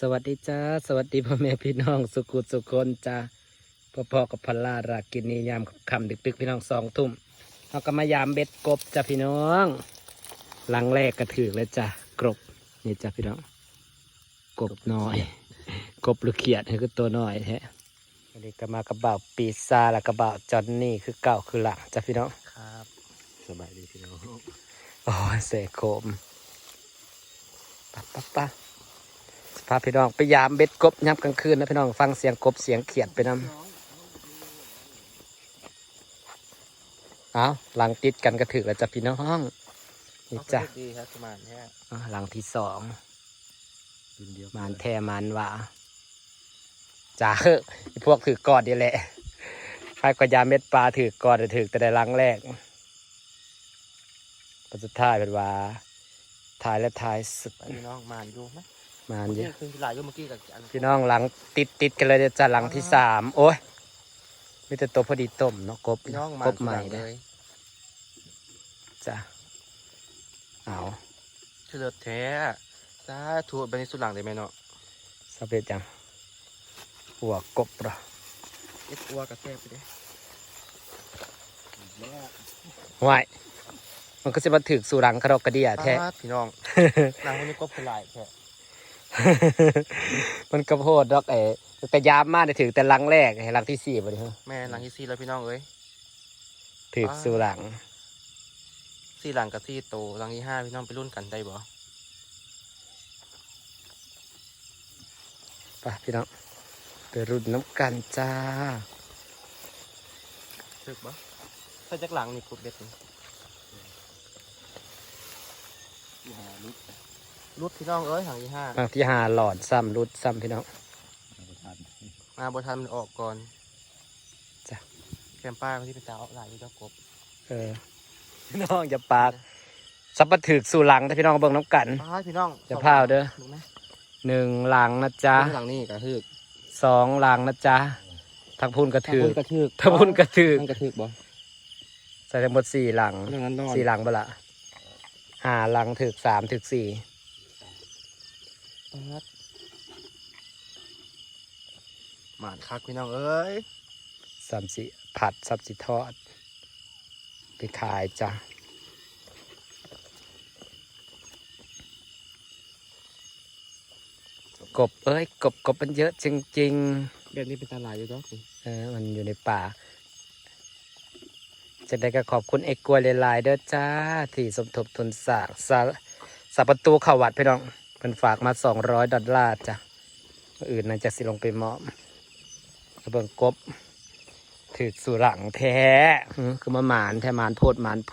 สวัสดีจ้าสวัสดีพ่อแม่พี่น้องสุขุสุคนจ้าพ่อพ่อกับพลารากินนิยามคำดึกๆพี่น้องสองทุ่มเราก็มายามเบ็ดกบจ้าพี่น้องหลังแรกกระถือแล้วจ้ากรบนี่จ้าพี่น้องกบน้อยกบหรือเขียดนี่คือตัวน้อยแท้อันนี้ก็มากระเบาปีซาและกระเบาจอนนี่คือเก่าคือหลังจ้าพี่น้องครับสบายดีพี่น้องโอ้ยเสกโคมปะปะปะ สภาพพี่น้องไปยามเบ็ดกบยับกลางคืนนะพี่น้องฟังเสียงกบเสียงเขียดไปนำเอาหลังติดกันก็ถือแล้วจ้ะพี่น้องนี่จ้ะดีครับสมานแท้อ่าหลังที่สองกินเดียวมานแทมันว่าจ้าเฮ้อไอ้พวกถือกอดนี่แหละใครก็ยามเม็ดปลาถือกอดแต่ถือแต่ได้หลังแรกปัสุดท้ายเป็นว่าท้ายและท้ายสุดพี่น้องมานอยู่ไหม มานเยนี่อะคือหลายอยู่เมื่อกี้กับอันพี่น้องหลังติดติดกันเลยเดี๋ยวจะหลังที่สามโอ้ยมีแต่ตัวพอดีต้มเนาะกบพี่น้องกมานบใหม่เลเลยยจ้ะเอาเฉลิดแท้สาธุบันนี้สุดหลังได้ไหมเนาะสำเร็จยังหัวกบเหรอเอ็ดตัวกระแทกไปเด้ห่วยมันก็จะมาถึกสู่หลังกระดอกกระเดียแท้ปาดพี่น้องนางคนนี้ก็คือหลายแท้ มันกระโพดดอกเอ๋แต่ยามมากเลยถือแต่หลังแรกให้หลังที่สี่บ่ดิฮะแม่หลังที่สี่แล้วพี่น้องเอ้ยถืกสู่หลังสี่หลังกับสี่โตหลังที่ห้าพี่น้องไปรุ่นกันได้บ่ไปพี่น้องไปรุ่นน้ำกันจ้าถึกบ่ใส่จากหลังนี่กดเด็ดนี่ รุดพี่น้องเอ้ยหลังที่ห้าหลังที่ห้าหลอดซ้ำรุดซ้ำพี่น้อง มาบทันมันออกก่อนจ้ะแคมป้าที่เป็นตาเอาหลายอยู่เจ้ากบ เออพี่น้องอย่าปากสับปะถึกสู่หลังถ้าพี่น้องเบิ่งน้ำกันป้าดพี่น้องจะพาเอาเด้อถูกไหมหนึ่งหลังนะจ๊ะหลังนี่กระทึกสองหลังนะจ๊ะทักพูนกระถือกระทึกทักพูนกระถือมันกระทึกบ่ใส่ทั้งหมดสี่หลังเรื่องนั้นนอนสี่หลังเปะละห้าหลังถึกสามถึกสี่ ป้าดหมานคักพี่น้องเอ้ยสามสี่ผัดสับสิทอด ไปขายจ้ะกบเอ้ยกบกบมันเยอะจริงๆแบบนี้เป็นตาหลายอยู่ดอกนี่เออมันอยู่ในป่า จะได้ก็ขอบคุณเอกกล้วยหลายๆเด้อจ้า ที่สมทบทุนสร้างสาสาประตูเข้าวัดพี่น้อง เป็นฝากมาสองร้อยดอลลาร์จ้ะอื่นน่าจะสิลงไปมอบเบิ่งกบถือสู่หลังแท้คือมาหมานแท้หมานโพดหมานโพ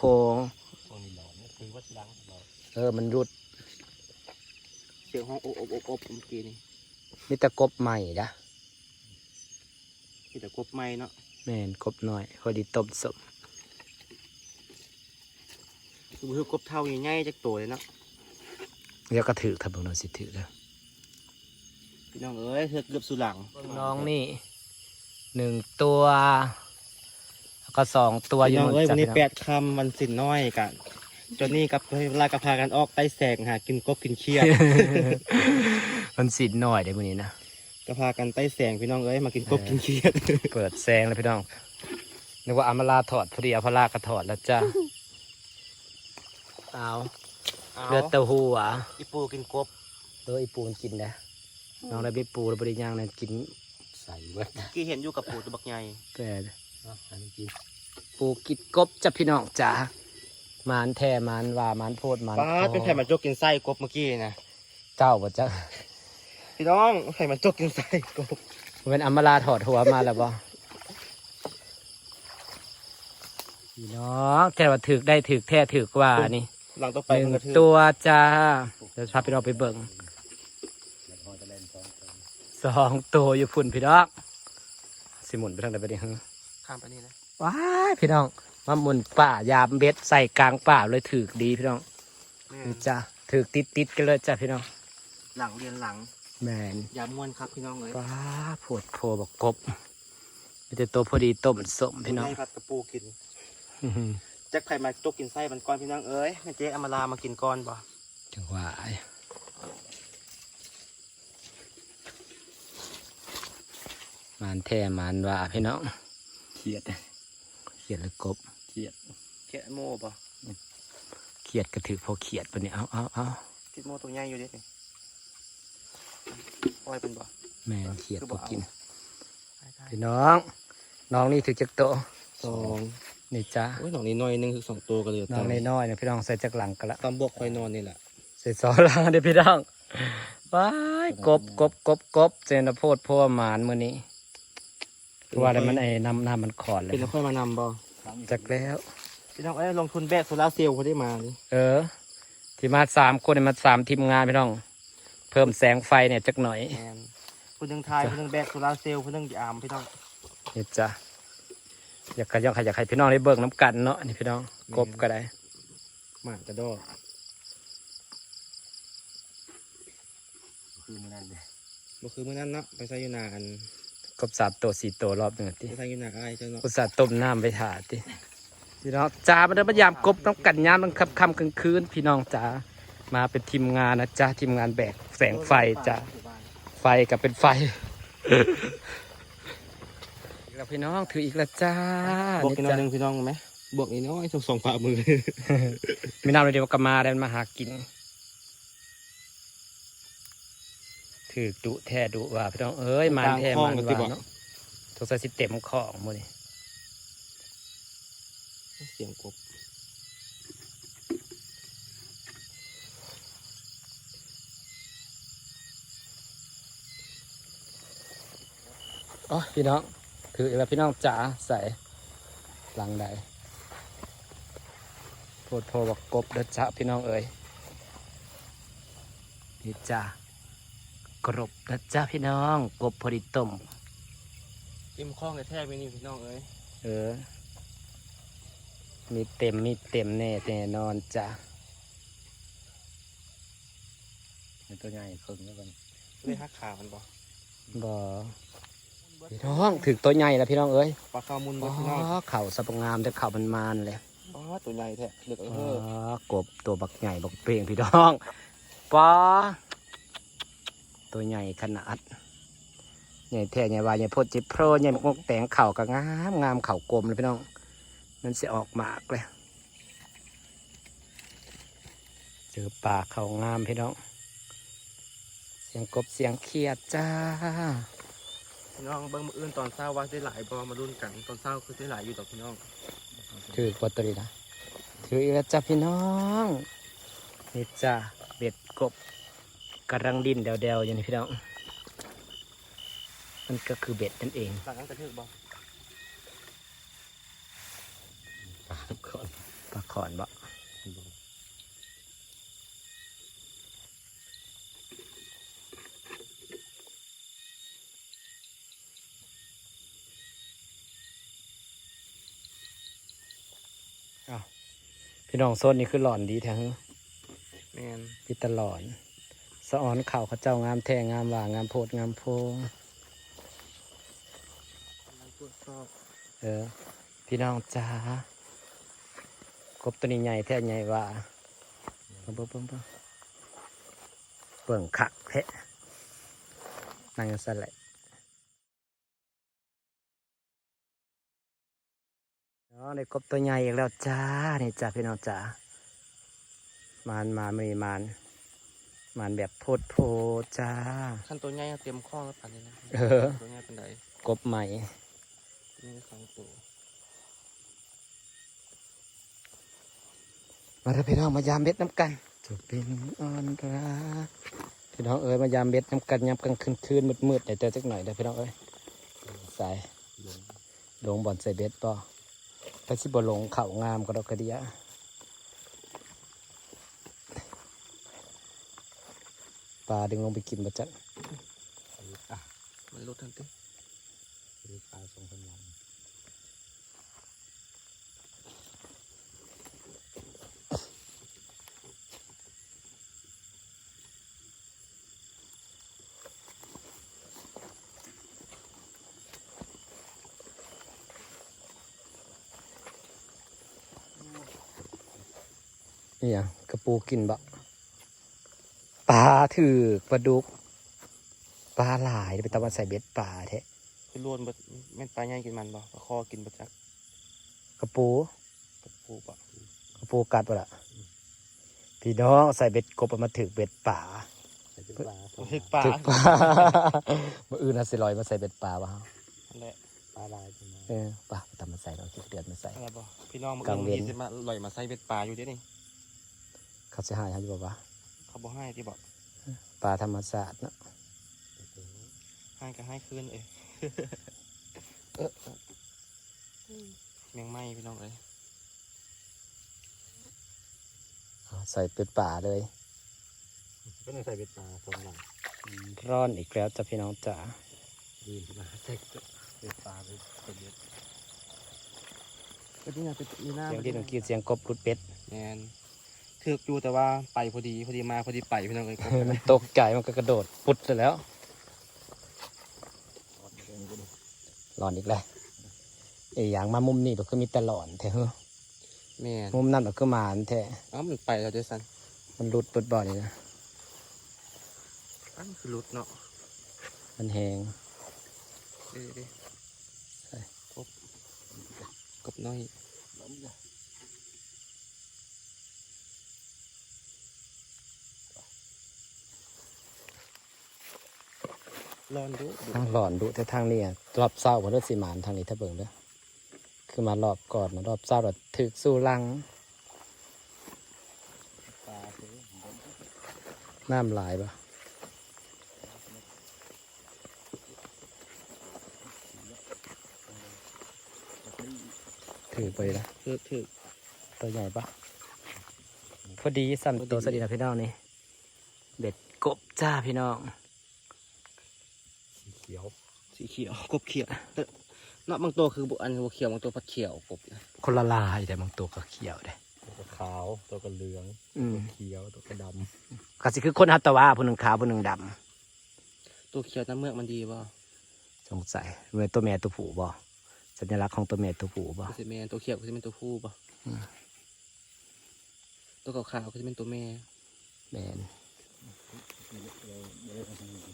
เออมันรุดเสียงห้องอบอบอบอบเมื่อกี้นี่มีแต่กบใหม่นะมีแต่กบไม้เนาะแม่นกบหน่อยพอดีต้มสมคือกบเท่าใหญ่ๆจากตัวเลยเนาะ เดี๋ยวก็ถือถ้าเบิ่งหน่อยสิถือเด้อพี่น้องเอ้ยเธอเกือบสุดหลังน้องนี่หนึ่งตัวแล้วก็สองตัวอพี่ยู่น้องเอ้ยจ้ะวันนี้พี่แปดคำวันสินน้อยกันจนนี่กับเวลากระพากันออกไต้แสงหากินกบกินเขียดมันสินหน่อยเดี๋ยวมื้อนี้นะกระพากันไต้แสงพี่น้องเอ้ยมากินกบกินเขียดเปิดแซงเลยพี่น้องนึกว่าอามาลาถอดพอดีอาพลากระถอดแล้วจ้าเอา เลือดเต้าหู้อะอีปูกินกบเออไอปูมันกินนะน้องได้ไปปูแล้วบริย่างนะกินใส่เบิดกี่เห็นอยู่กับปูตัวบักใหญ่แต่ปูกินกบจ้ะพี่น้องจ้าหมานแท่หมานว่าหมานโพดหมานป้าดเป็นไข่มันจกกินไส้กบเมื่อกี้นะเจ้าบ่จ้ะพี่น้องไข่มันจกกินไส้กบมันเป็นอามาลาถอดหัวมาแล้วบ่พี่น้องแค่ว่าถือได้ถือแท้ถือกว่านี่ หลังต่อไปหนึ่มันงกระทืบตัวจ้าเดี๋ยวพาพี่น้องไปเบิ่งสองตัวอยู่พุ่นพี่น้องสิหมุนไปทางใดไปดิฮะข้ามไปนี่นะว้ายพี่น้องมาหมุนป่ายามเบ็ดใส่กลางป่าเลยถือดีพี่น้องแม่นี่จ้าถือติดติดๆกันเลยจ้าพี่น้องหลังเรียนหลังแมนยาม่วนครับพี่น้องเอ้ยป้าปวดโพบอกกบมีแต่ตัวพอดีต้มสมพี่น้องให้ผัดกระปูกิน อื้อหือ จักไข่มาจกกินไส้มันก้อนพี่น้องเอ้ยแม่เจ๊เอามาลามากินก้อนบ่จังหวะมานแท่มานว่าพี่น้องเขียดเขียดหรือกบเขียดเขียดโม่ปะเขียดกระถือพอเขียดปะเนี่ยเอาเอาเอาติดโม่ตัวใหญ่อยู่เดิปล่อยเป็นบ่แม่นเขียดคือพบ่อเอากินพี่น้อง น้องนี่ถือจักโตะสอง นี่จ้าโอ้ยหนองนี้น้อยหนึงคือสองตัวก็เลยน้องน้อยๆเนี่ยพี่น้องใส่จากหลังกันละตำบวกคอยนอนนี่แหละใส่ซอล่างเดี๋ยวพี่น้องว้ายกบกบกบกบเจนโพดพัวหมานมือนี้คือว่าอะไรมันไอ้น้ำน้ำมันขอดเลยเป็นแล้วค่อยมานำบ่จากแล้วพี่น้องเอ้ยลงทุนแบกโซลาร์เซลล์เขาได้มานี่เออ ที่มาสามคนเนี่ยมาสามทีมงานพี่น้อง เพิ่มแสงไฟเนี่ยจักหน่อยแมนคนหนึ่งทายคนหนึ่งแบกโซลาร์เซลล์คนหนึ่งยามพี่น้องนี่จ้ะ อยากขยันขยันให้พี่น้องได้เบิกน้ำกันเนาะนี่พี่น้องกบก็ได้หมากกระโดดคือมือนั่นเลยบ่คือมือนั่นเนาะไปใส่อยูนาอันกบสามตัวสี่ตัวรอบหนึ่งติไปใส่อยูนาอะไรเจ้าเนาะอุตส่าห์ต้มน้ำไปถาติพี่น้องจ้ามาเดินพยายามกบน้ำกันยามมันค่ำค่ำกลางคืน พี่น้องจ้ามาเป็นทีมงานนะจ้าทีมงานแบกแสงไฟจ้าไฟกับเป็นไฟอีก แล้วพี่น้องถืออีกแล้วจ้าบวกอีกหน่อจ้ะยหนึงพี่น้องไหมบวกอีกน้อยสองสองฝ่ามือ มีน้ำเลยเดียวก็มาได้มาหากิน ถือดุแท้ดุว่าพี่น้องเอ้ยมันแท้มันว่าเนาะทุกสายสิเต็มของหมดนี่เสียงกบอ๋อพี่น้อง ถืออีกแล้วพี่น้องจ๋าใส่หลังใดโพดโพบอกกบเด้อจ้าพี่น้องเอ้ยนี่จ้ากรบเด้อจ้าพี่น้อง กบพอดีต้มอิ่มคล้องแท้ๆไปนี่พี่น้องเอ้ยเออ มีเต็มมีเต็มแน่แน่นอนจ้ะตัวใหญ่ครึ่งแล้วกันเลยหักขามันบ่บอ พี่น้องถึงตัวใหญ่แล้วพี่น้องเอ้ยปลาข้าวมุนอ๋บ่อพี่น้องเข่าสับงามแต่เข่ามันมานเลยอ๋อตัวใหญ่แท้เลือกเออ๋ออกบตัวบักใหญ่บักเปรียงพี่น้องป้าตัวใหญ่ขนาดใหญ่แท้ใหญ่วายใหญ่โพดจิโพรใหญ่มกแตงเข่าก็งามงามเข่ากลมเลยพี่น้องมันจะออกหมากเลยเจอป่าเข่างามพี่น้องเสียงกบเสียงเขียดจ้า พี่น้องเบิ่งมื้ออื่นตอนเช้าว่าได้หลายบ่มารุ่นกันตอนเช้าคือได้หลายอยู่ดอกพี่น้องถือกว่าตัวนี้นะถืออีกแล้วจ้าพี่น้องนี่จ้าเบ็ดกบกำลังดินเดวๆอยู่นี่พี่น้องมันก็คือเบ็ดนั่นเองหลังนั้นกระเทือกบ่ปลาขอนปลาขอนบ่ พี่น้องโซนนี้คือหลอนดีแท้งแม่นพิตลอดสะออนเข่าเขาเจ้างามแทงงามหว่างงามโพดงามโพมันตรวจสอบเออ พี่น้องจ้ากบตัวนี้ใหญ่แท้ใหญ่หว่าเบิ่งเบิ่งเบิ่งเบิ่งเบิ่งขักแท้นั่งสั่นแหละ นาะได้กบตัวใหญ่อีกแล้วจ้านี่จ้าพี่น้องจ้ามานมานมีมานมานแบบโพดโพจ้าขั้นตัวใหญ่เตรียมข้อแล้วปันนี้นะเออตัวใหญ่เป็นไดกบใหม่นี่สองตัวมาเถอะพี่น้องมายามเบ็ดน้ำกันจะเป็นอ่อนรักพี่น้องเอ้ยมายามเบ็ดน้ำกันยามกลางคืนคืนมืดมืดๆเดี๋ยวเจอจักหน่อยเด้อพี่น้องเอ้ยสายลงบ่อนใส่เบ็ดป่ะ ถ้าสิบ่ลงเข่างามก็ดอกกระเดียปลาดึงลงไปกินบ่จัดมันลดทันทีปลาสองคนล นี่ยังกระปูกินบะปลาถือกปลาดุกปลาหลายไปตะวันใส่เบ็ดปลาแท้คือล้วนบ่แม่นปลาใหญ่กินมันบ่ปลาคอกินบ่จักกระปูกระปูบ่กระปูกัดปะล่ะพี่น้องใส่เบ็ดกบเอามาถือเบ็ดป่าปลาถึกปลาถือป่าเมื่ออื่นน่ะสิลอยมาใส่เบ็ดป่าวะนั่นแหละปลาลายขึ้นมาเออป่าทำมาใส่เราคิดเดือนมาใส่อะไรบ่พี่น้องมื้กลางเว้นอนี้สิมาลอยมาใส่เบ็ดปลาอยู่เด้นี่ เขาจะหายเขาอยู่บ่วะเขาบ่ให้ที่บ่ปลาธรรมชาติเนาะให้ก็ให้คืนเอ้ยเออเออแมงไหม้พี่น้องเอ้ยเอาใส่เป็ดป่าเลยก็ต้องใส่เบ็ดปลาสองหลังร้อนอีกแล้วจ้ะพี่น้องจ๋าดีมาใส่เบ็ดปลาไปเป็นเบ็ดก็นี่นะเป็นมีน้ำเสียงที่หนูคิดเสียงกบรุดเป็ดแมน ถือกอยู่แต่ว่าไปพอดีพอดีมาพอดีไปพี่น้องเอ้ยมันตกใจมันก็กระโดดปุดเลยแล้วร้อนอีกแล้วไอ้อย่างมามุมนี้เราก็มีแต่หลอนแท้เฮ้อแม่นมุมนั้นเราก็มาอันแท้เอ้ามันไปแล้วเด้อสันมันรุดปุดบ่อนี่นะอันคือรุดเนาะมันแหงเด้เด้ใช่กบกบน้อย รอนดูดูทางหลอนดุแต่ทางนี้อะรอบเศร้ามันเริ่สีหมานทางนี้ถ้าเบิ่งเด้อคือมารอบก่อนมารอบเศร้าเราถึกสู้ลังปลาซื้อน้ำหลายปะถือไปละถือถือตัวใหญ่ปะพอดีสั่นตัวสวัสดีนะพี่น้องนี่เบ็ดกบจ้าพี่น้องเขียว สีเขียวกบเขียวแต่เนาะบางตัวคือบุอันหัวเขียวบางตัวพัดเขียวกบนะคนละลายแต่บางตัวก็เขียวเด้ ตัวก็ขาวตัวก็เหลืองอืมเขียวตัวก็ดก็สิคือคนฮัตตะวาผู้หนึ่งขาวผู้หนึ่งดำตัวเขียวน้ำเมือกมันดีป่ะำสงสัยเมื่อตัวแม่ตัวผู้บ่สัญลักษณ์ของตัวแม่ตัวผู้บ่ก็จะแมนตัวเขียวก็จะเป็นตัวผู้ป่ะอืม ตัวขาวๆก็จะเป็นตัวแม่ แมนพยาย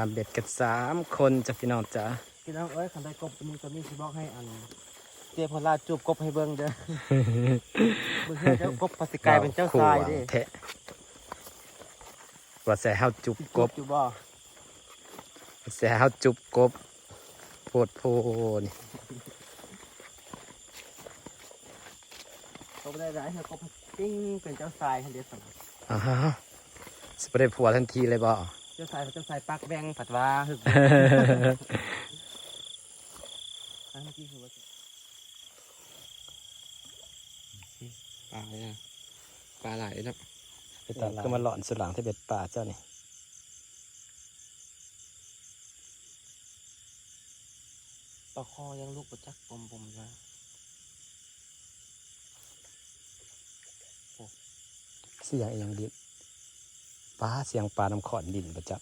ามเบ็ดกันสามคนจ้ะพี่น้องจ้าพี่น้องเอ้ยขันได้กบมึงตัวนี้สิบอกให้อันเจ้าพลาจูบกบให้เบิ่งเด้อเบิ่งเด้อกบภาษิกายเป็นเจ้าทรายเด้เทะว่าแซ่เฮาจุบกบจูบบ่ว่าแซ่เฮาจุบกบโพดโพนี่กบได้หลายเถอะกบปิ้งเป็นเจ้าทรายให้เด็ดสังอ่าฮะสิบ่ได้ผัวทันทีเลยบ่เจ้าทรายเจ้าทรายปักแบงผัดว่าหึกอันเมื่อกี้คือว่าปลาเลยนะปลาไหลเนาะก็มาหลอนสุดหลังที่เบ็ดป่าเจ้านี่ปลาคอยังลูกประจักปมปมๆนะเสียงอีหยังดิน ป้าเสียงปลาน้ำขอนดินประจัก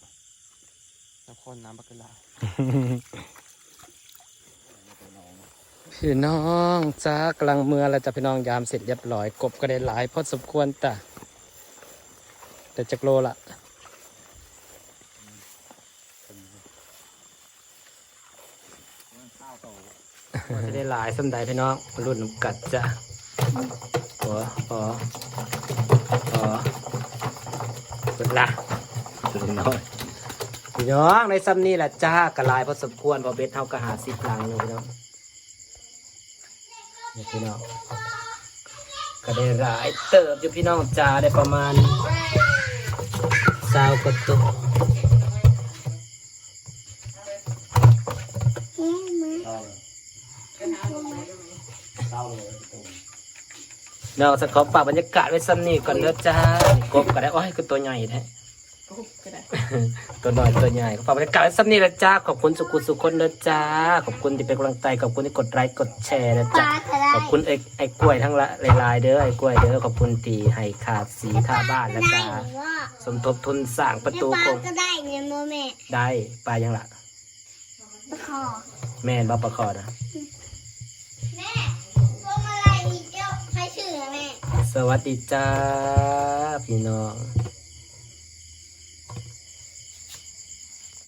น้ำข้นน้ำบักกะลาพี่น้องจ้ากำลังเมื่อแล้วจะพี่น้องยามเสร็จเรียบร้อย กบก็ได้หลายพอสมควรแต่แต่จักโลละว่าจะได้หลายสำใดพี่น้องรุ่นน้ำกัดจ้ะโอ้โอ้โอ้ สุดละสุดน้อยพี่น้องในซ้ำนี่แหละจ้ากระลายพอสมควรพอเบ็ดเท่ากับหาสิบลังเลยพี่น้องนี่พี่น้องก็ได้หลายเติบอยู่พี่น้องจ้าได้ประมาณสาวกว่าตัวเราจะขอฝากบรรยากาศไว้ซ้ำนี่ก่อนเด้อจ้า กบก็ได้โอ้ยคือตัวใหญ่แท้ตัวน้อยตัวใหญ่ขอฝากบรรยากาศไว้ซ้ำนี่ละจ้าขอบคุณสุขุสุขคนเด้อจ้าขอบคุณที่เป็นกำลังใจขอบคุณที่กดไลค์กดแชร์นะปจ้าลาก็ได้ขอบคุณไอ้ไอ้กล้วยทั้งละหลายๆเด้อไอ้กล้วยเด้อขอบคุณตีให้ขาดสีท่าบ้านแล้วได้จ้าว่าสมทบทุนสร้างประตูปโคลางก็ได้เนี่ยโมแม่ได้ปลายังละปลาคอแม่นบ่ประคอนะ สวัสดีจ้า พี่น้อง